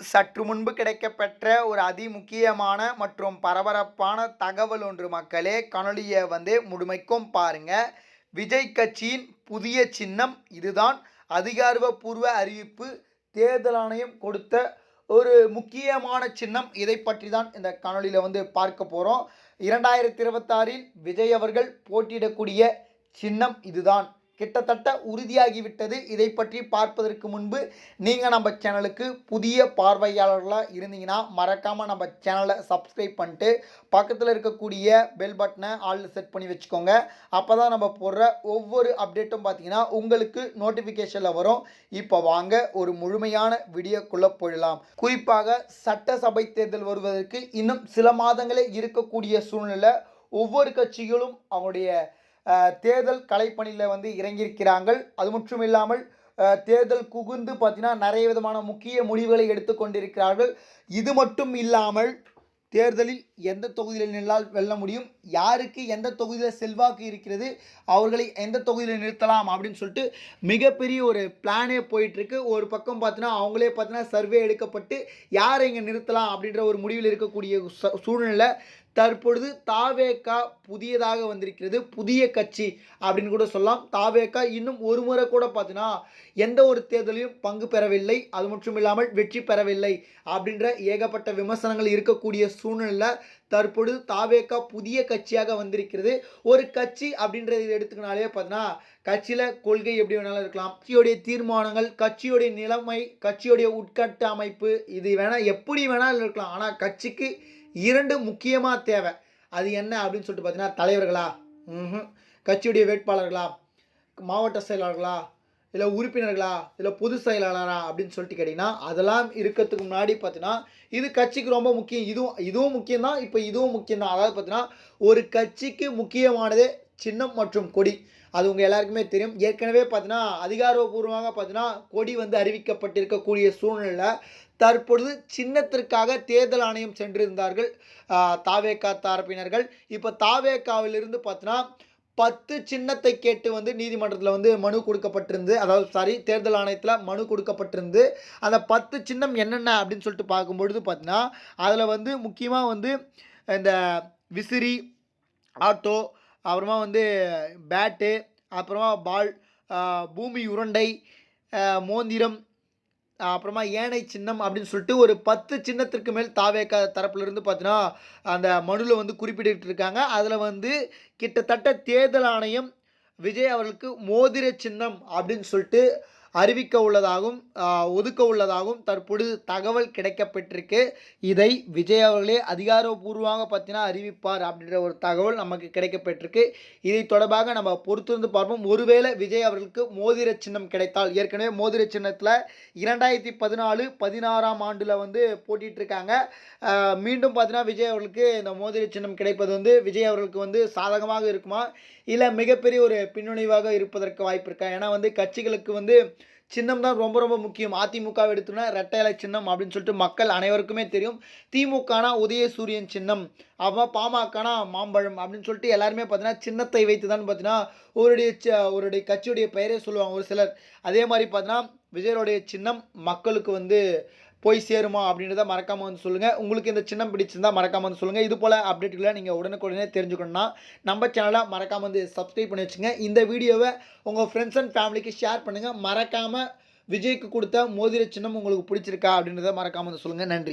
சற்று முன்பு கிடைக்கப்பெற்ற ஒரு அதிமுக்கியமான மற்றும் பரபரப்பான தகவல் ஒன்று மக்களே. கணொலியை வந்து முழுமைக்கும் பாருங்க. விஜய் கட்சியின் புதிய சின்னம் இதுதான். அதிகாரப்பூர்வ அறிவிப்பு தேர்தல் ஆணையம் கொடுத்த ஒரு முக்கியமான சின்னம். இதை பற்றி தான் இந்த கணொலியில் வந்து பார்க்க போகிறோம் இரண்டாயிரத்தி இருபத்தாறில் விஜய் அவர்கள் போட்டியிடக்கூடிய சின்னம் இதுதான். கிட்டத்தட்ட உறுதியாகிவிட்டது. இதை பற்றி பார்ப்பதற்கு முன்பு நீங்கள் நம்ம சேனலுக்கு புதிய பார்வையாளர்களாக இருந்தீங்கன்னா மறக்காமல் நம்ம சேனலை சப்ஸ்கிரைப் பண்ணிட்டு பக்கத்தில் இருக்கக்கூடிய பெல் பட்டனை ஆல் செட் பண்ணி வச்சுக்கோங்க. அப்போ தான் நம்ம போடுற ஒவ்வொரு அப்டேட்டும் பார்த்தீங்கன்னா உங்களுக்கு நோட்டிஃபிகேஷனில் வரும். இப்போ வாங்க ஒரு முழுமையான வீடியோக்குள்ளே போயிடலாம். குறிப்பாக சட்டசபை தேர்தல் வருவதற்கு இன்னும் சில மாதங்களே இருக்கக்கூடிய சூழ்நிலை ஒவ்வொரு கட்சிகளும் அவங்களுடைய தேர்தல் கலைப்பணியில் வந்து இறங்கியிருக்கிறார்கள் அது மட்டும் இல்லாமல் தேர்தல் குகுந்து பார்த்தீங்கன்னா நிறைய விதமான முக்கிய முடிவுகளை எடுத்துக்கொண்டிருக்கிறார்கள் இது மட்டும் இல்லாமல் தேர்தலில் எந்த தொகுதியில் நின்றால் வெல்ல முடியும்? யாருக்கு எந்த தொகுதியில் செல்வாக்கு இருக்கிறது? அவர்களை எந்த தொகுதியில் நிறுத்தலாம்? அப்படின்னு சொல்லிட்டு மிகப்பெரிய ஒரு பிளானே போயிட்டுருக்கு. ஒரு பக்கம் பார்த்தீங்கன்னா அவங்களே பார்த்தீங்கன்னா சர்வே எடுக்கப்பட்டு யாரை இங்கே நிறுத்தலாம் அப்படின்ற ஒரு முடிவில் இருக்கக்கூடிய சூழ்நிலை தற்பொழுது தாவேக்கா புதியதாக வந்திருக்கிறது புதிய கட்சி அப்படின்னு கூட சொல்லலாம். தாவேக்கா இன்னும் ஒரு முறை கூட பார்த்தீங்கன்னா எந்த ஒரு தேர்தலையும் பங்கு பெறவில்லை. அது மட்டும் இல்லாமல் வெற்றி பெறவில்லை அப்படின்ற ஏகப்பட்ட விமர்சனங்கள் இருக்கக்கூடிய சூழ்நிலை தற்பொழுது தாவேக்கா புதிய கட்சியாக வந்திருக்கிறது. ஒரு கட்சி அப்படின்றத எடுத்துக்கினாலே பார்த்தீங்கன்னா கட்சியில் கொள்கை எப்படி வேணாலும் இருக்கலாம். கட்சியுடைய தீர்மானங்கள் கட்சியுடைய நிலைமை கட்சியுடைய உட்கட்ட அமைப்பு இது வேணால் எப்படி வேணாலும் இருக்கலாம். ஆனால் கட்சிக்கு இரண்டு முக்கியமாக தேவை. அது என்ன அப்படின்னு சொல்லிட்டு பார்த்தீங்கன்னா தலைவர்களா? ம்ஹும். கட்சியுடைய வேட்பாளர்களா? மாவட்ட செயலாளர்களா? இல்லை உறுப்பினர்களா? இல்லை பொது செயலாளரா? அப்படின்னு சொல்லிட்டு கேட்டிங்கன்னா அதெல்லாம் இருக்கிறதுக்கு முன்னாடி பார்த்தீங்கன்னா இது கட்சிக்கு ரொம்ப முக்கியம். இதுவும் இதுவும் முக்கியம்தான் இப்போ இதுவும் முக்கியம்தான். அதாவது பார்த்தீங்கன்னா ஒரு கட்சிக்கு முக்கியமானதே சின்னம் மற்றும் கொடி. அது உங்கள் எல்லாருக்குமே தெரியும். ஏற்கனவே பார்த்தீங்கன்னா அதிகாரப்பூர்வமாக பார்த்தீங்கன்னா கொடி வந்து அறிவிக்கப்பட்டிருக்கக்கூடிய சூழ்நிலை தற்பொழுது சின்னத்திற்காக தேர்தல் ஆணையம் சென்றிருந்தார்கள் தாவேக்கா தரப்பினர்கள். இப்போ தாவேக்காவிலிருந்து பார்த்தீங்கன்னா பத்து சின்னத்தை கேட்டு வந்து நீதிமன்றத்தில் வந்து மனு கொடுக்கப்பட்டிருந்து அதாவது சாரி தேர்தல் ஆணையத்தில் மனு கொடுக்கப்பட்டிருந்து அந்த பத்து சின்னம் என்னென்ன அப்படின்னு சொல்லிட்டு பார்க்கும்பொழுது பார்த்தீங்கன்னா அதில் வந்து முக்கியமாக வந்து இந்த விசிறி ஆட்டோ அப்புறமா வந்து பேட்டு அப்புறமா பால் பூமி உருண்டை மோந்திரம் அப்புறமா ஏனை சின்னம் அப்படின்னு சொல்லிட்டு ஒரு பத்து சின்னத்திற்கு மேல் தாவேக்க தரப்புலேருந்து பார்த்தீங்கன்னா அந்த மனுவில் வந்து குறிப்பிட்டு இருக்காங்க. அதில் வந்து கிட்டத்தட்ட தேர்தல் ஆணையம் விஜய் அவர்களுக்கு மோதிர சின்னம் அப்படின்னு சொல்லிட்டு அறிவிக்க உள்ளதாகவும் ஒதுக்க உள்ளதாகவும் தற்பொழுது தகவல் கிடைக்கப்பட்டிருக்கு. இதை விஜய் அவர்களே அதிகாரப்பூர்வமாக பார்த்தீங்கன்னா அறிவிப்பார் அப்படின்ற ஒரு தகவல் நமக்கு கிடைக்கப்பட்டிருக்கு. இதை தொடர்பாக நம்ம பொறுத்திருந்து பார்ப்போம். ஒருவேளை விஜய் அவர்களுக்கு மோதிர சின்னம் கிடைத்தால் ஏற்கனவே மோதிர சின்னத்தில் இரண்டாயிரத்தி பதினாலு பதினாறாம் ஆண்டில் வந்து போட்டிகிட்டு இருக்காங்க மீண்டும் பார்த்தீங்கன்னா விஜய் அவர்களுக்கு இந்த மோதிர சின்னம் கிடைப்பது வந்து விஜய் அவர்களுக்கு வந்து சாதகமாக இருக்குமா? இல்லை மிகப்பெரிய ஒரு பின்னணிவாக இருப்பதற்கு வாய்ப்பு இருக்கா? ஏன்னா வந்து கட்சிகளுக்கு வந்து சின்னம் தான் ரொம்ப ரொம்ப முக்கியம். அதிமுகவை எடுத்தோம்னா ரெட்டை இலை சின்னம் அப்படின்னு சொல்லிட்டு மக்கள் அனைவருக்குமே தெரியும். திமுகனா உதயசூரியன் சின்னம் அப்புறம் பாமகனா மாம்பழம் அப்படின்னு சொல்லிட்டு எல்லாருமே பார்த்தீங்கன்னா சின்னத்தை வைத்து தான் பார்த்தீங்கன்னா ஒருடைய ஒருடைய கட்சியுடைய பெயரே சொல்லுவாங்க ஒரு சிலர். அதே மாதிரி பார்த்தீங்கன்னா விஜயனுடைய சின்னம் மக்களுக்கு வந்து போய் சேருமா அப்படின்றத மறக்காமல் வந்து சொல்லுங்கள் உங்களுக்கு இந்த சின்னம் பிடிச்சிருந்தா மறக்காமல் வந்து சொல்லுங்கள் இது போல் அப்டேட்டுகளை நீங்கள் உடனுக்குடனே தெரிஞ்சுக்கணும்னா நம்ம சேனலை மறக்காமல் வந்து சப்ஸ்கிரைப் பண்ணி வச்சுங்க. இந்த வீடியோவை உங்கள் ஃப்ரெண்ட்ஸ் அண்ட் ஃபேமிலிக்கு ஷேர் பண்ணுங்கள் மறக்காமல் விஜய்க்கு கொடுத்த மோதிர சின்னம் உங்களுக்கு பிடிச்சிருக்கா அப்படின்றத மறக்காமல் வந்து சொல்லுங்கள் நன்றி.